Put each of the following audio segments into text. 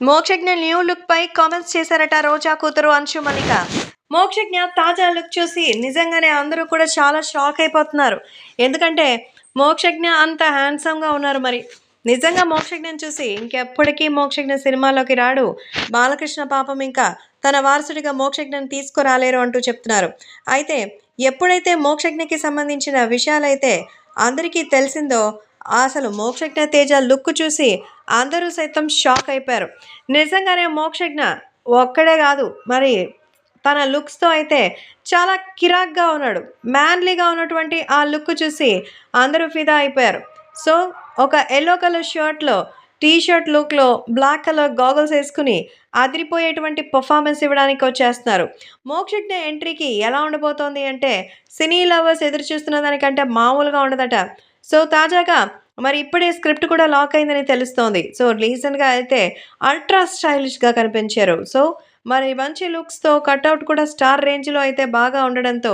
Mokshagna new look పై comments చేశారట రోజా కూతురు అంశు మోక్షజ్ఞ తాజా లుక్ చూసి నిజంగానే అందరూ కూడా చాలా షాక్ అయిపోతున్నారు. ఎందుకంటే మోక్షజ్ఞ అంత హ్యాండ్సమ్గా ఉన్నారు మరి. నిజంగా మోక్షజ్ఞని చూసి ఇంకెప్పటికీ మోక్షజ్ఞ సినిమాలోకి రాడు. బాలకృష్ణ పాపం ఇంకా తన వారసుడిగా మోక్షజ్ఞని తీసుకురాలేరు అంటూ చెప్తున్నారు. అయితే ఎప్పుడైతే మోక్షజ్ఞకి సంబంధించిన విషయాలైతే అందరికీ తెలిసిందో అసలు మోక్షజ్ఞ తేజ లుక్ చూసి అందరూ సైతం షాక్ అయిపోయారు. నిజంగానే మోక్షజ్ఞ ఒక్కడే కాదు మరి తన లుక్స్తో అయితే చాలా కిరాక్గా ఉన్నాడు. మ్యాన్లీగా ఉన్నటువంటి ఆ లుక్ చూసి అందరూ ఫిదా అయిపోయారు. సో ఒక ఎల్లో కలర్ షర్ట్లో టీ షర్ట్ లుక్లో బ్లాక్ కలర్ గాగుల్స్ వేసుకుని అదిరిపోయేటువంటి పర్ఫార్మెన్స్ ఇవ్వడానికి వచ్చేస్తున్నారు. మోక్షజ్ఞ ఎంట్రీకి ఎలా ఉండబోతోంది అంటే సినీ లవర్స్ ఎదురు చూస్తున్న దానికంటే మామూలుగా ఉండదట. సో తాజాగా మరి ఇప్పుడే స్క్రిప్ట్ కూడా లాక్ అయిందని తెలుస్తోంది. సో రీసెంట్గా అయితే అల్ట్రా స్టైలిష్గా కనిపించారు. సో మరి మంచి లుక్స్తో కట్అవుట్ కూడా స్టార్ రేంజ్లో అయితే బాగా ఉండడంతో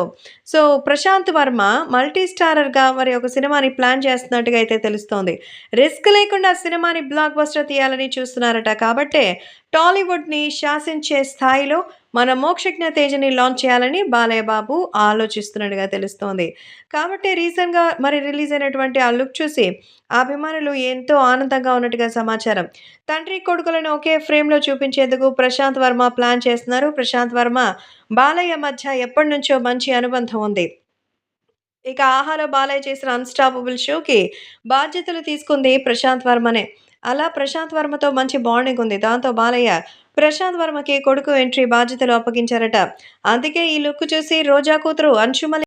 సో ప్రశాంత్ వర్మ మల్టీ స్టారర్గా మరి ఒక సినిమాని ప్లాన్ చేస్తున్నట్టుగా అయితే తెలుస్తోంది. రిస్క్ లేకుండా సినిమాని బ్లాక్ బస్టర్ తీయాలని చూస్తున్నారట కాబట్టే టాలీవుడ్ని శాసించే స్థాయిలో మన మోక్షజ్ఞ తేజని లాంచ్ చేయాలని బాలయ్య బాబు ఆలోచిస్తున్నట్టుగా తెలుస్తోంది. కాబట్టి రీసెంట్గా మరి రిలీజ్ అయినటువంటి ఆ లుక్ చూసి అభిమానులు ఎంతో ఆనందంగా ఉన్నట్టుగా సమాచారం. తండ్రి కొడుకులను ఒకే ఫ్రేమ్లో చూపించేందుకు ప్రశాంత్ వర్మ ప్లాన్ చేస్తున్నారు. ప్రశాంత్ వర్మ బాలయ్య మధ్య ఎప్పటి నుంచో మంచి అనుబంధం ఉంది. ఇక ఆహార బాలయ్య చేసిన అన్స్టాపబుల్ షోకి బాధ్యతలు తీసుకుంది ప్రశాంత్ వర్మనే. అలా ప్రశాంత్ వర్మతో మంచి బాండింగ్ ఉంది. దాంతో బాలయ్య ప్రశాంత్ వర్మకి కొడుకు ఎంట్రీ బాధ్యతలు అప్పగించారట. అందుకే ఈ లుక్ చూసి రోజా కూతురు అంశుమలి